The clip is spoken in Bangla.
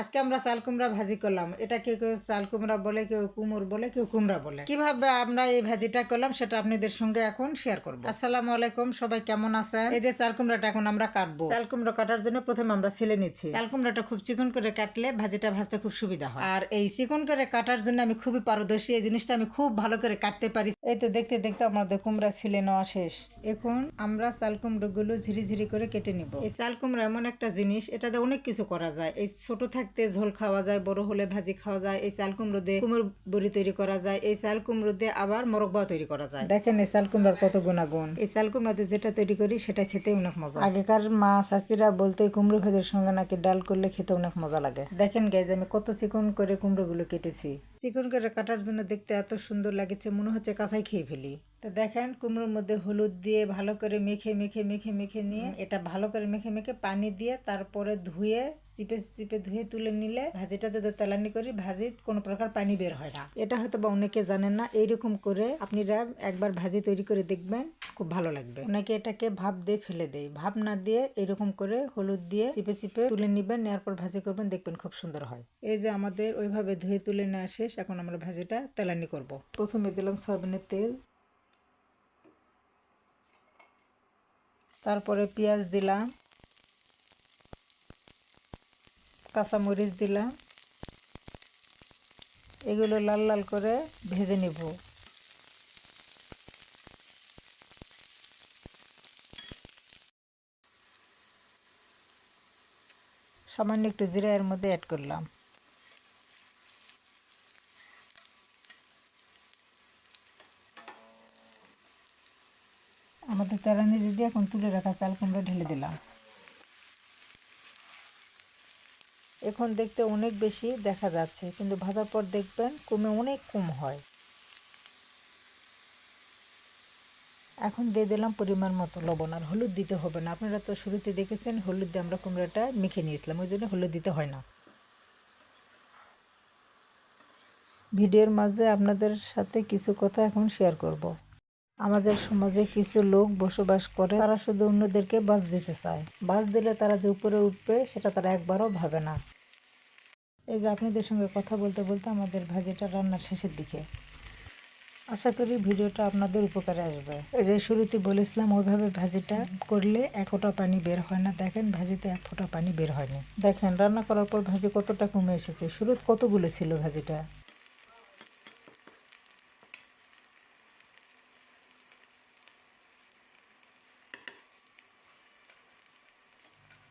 আজকে আমরা চাল কুমড়া ভাজি করলাম। এটা কেউ কেউ চাল কুমড়া বলে, কেউ কুমুর বলে, কেউ কুমড়া বলে। কীভাবে আমরা এই ভাজিটা করলাম সেটা আপনাদের সঙ্গে এখন শেয়ার করব। আসসালামু আলাইকুম, সবাই কেমন আছেন? এই যে চাল কুমড়াটা এখন আমরা কাটবো। চাল কুমড়া কাটার জন্য প্রথমে আমরা ছিলে নিচ্ছি। চাল কুমড়াটা খুব চিকন করে কাটলে ভাজিটা ভাজতে খুব সুবিধা হয়। আর এই চিকন করে কাটার জন্য আমি খুবই পারদর্শী, এই জিনিসটা আমি খুব ভালো করে কাটতে পারি এই তো দেখতে দেখতে আমাদের কুমড়া ছিলে নেওয়া শেষ। এখন আমরা চাল কুমড়োগুলো ঝিরি ঝিরি করে কেটে নিব। এই চাল কুমড়া এমন একটা জিনিস, এটাতে অনেক কিছু করা যায়। এই ছোট থাকতে ঝোল খাওয়া যায়, বড় হলে ভাজি খাওয়া যায়। এই চাল কুমড়ো দিয়ে কুমড়ো বড়ি তৈরি করা যায়। এই চাল কুমড়ো দিয়ে আবার মোরব্বা তৈরি করা যায়। দেখেন এই চাল কুমড়ার কত গুণাগুণ। এই চাল কুমড়াতে যেটা তৈরি করি, সেটা খেতে অনেক মজা। আগেকার মা চাচিরা বলতে, কুমড়ো ভাজির সঙ্গে নাকি ডাল করলে খেতে অনেক মজা লাগে। দেখেন গাইজ আমি কত চিকন করে কুমড়ো গুলো কেটেছি। চিকন করে কাটার জন্য দেখতে এত সুন্দর লাগছে, মনে হচ্ছে কাঁচাই খেয়ে ফেলি। তো দেখেন কুমড়োর মধ্যে হলুদ দিয়ে ভালো করে মেখে মেখে মেখে মেখে নিয়ে এটা ভালো করে মেখে মেখে পানি দিয়ে তারপরে ধুয়ে, চিপে চিপে ধুয়ে তুলে নিলে ভাজিটা যদি তেলানি করি ভাজি কোনো প্রকার পানি বের হয় না। এটা হয়তো বা অনেকে জানেন না, এইরকম করে আপনারা একবার ভাজি তৈরি করে দেখবেন, খুব ভালো লাগবে। অনেকে এটাকে ভাপ দিয়ে ফেলে দেয়। ভাপ না দিয়ে এরকম করে হলুদ দিয়ে চিপে চিপে তুলে নিবেন নেওয়ার পর ভাজি করবেন, দেখবেন খুব সুন্দর হয়। এই যে আমাদের ওইভাবে ধুয়ে তুলে নেওয়া শেষ, এখন আমরা ভাজিটা তেলানি করব। প্রথমে দিলাম সয়াবিনের তেল তারপরে পেঁয়াজ দিলাম, কাঁচামরিচ দিলাম, এগুলো লাল লাল করে ভেজে নিব। সামান্য একটু জিরা এর মধ্যে অ্যাড করলাম। আমাদের তেরানি রেডি এখন তুলে রাখা চাল কুমড়ো ঢেলে দিলাম। এখন দেখতে অনেক বেশি দেখা যাচ্ছে, কিন্তু ভাজার পর দেখবেন কমে অনেক কম হয়। এখন দিয়ে দিলাম পরিমাণ মতো লবণ, আর হলুদ দিতে হবে না। আপনারা তো শুরুতে দেখেছেন, হলুদ দিয়ে আমরা কুমড়োটা মেখে নিয়েছিলাম, ওই জন্য হলুদ দিতে হয় না। ভিডিওর মাঝে আপনাদের সাথে কিছু কথা এখন শেয়ার করব। আমাদের সমাজে কিছু লোক বসবাস করে, তারা শুধু অন্যদেরকে বাস দিতে চায়। বাস দিলে তারা যে উপরে উঠবে, সেটা তারা একবারও ভাবে না। এই যে আপনাদের সঙ্গে কথা বলতে বলতে আমাদের ভাজিটা রান্নার শেষের দিকে। আশা করি ভিডিওটা আপনাদের উপকারে আসবে। এই যে শুরুতে বলেছিলাম, ওইভাবে ভাজিটা করলে এক ফোঁটা পানি বের হয় না। দেখেন, ভাজিতে এক ফোঁটা পানি বের হয়নি। দেখেন, রান্না করার পর ভাজি কতটা কমে এসেছে? শুরুত কতগুলো ছিল ভাজিটা?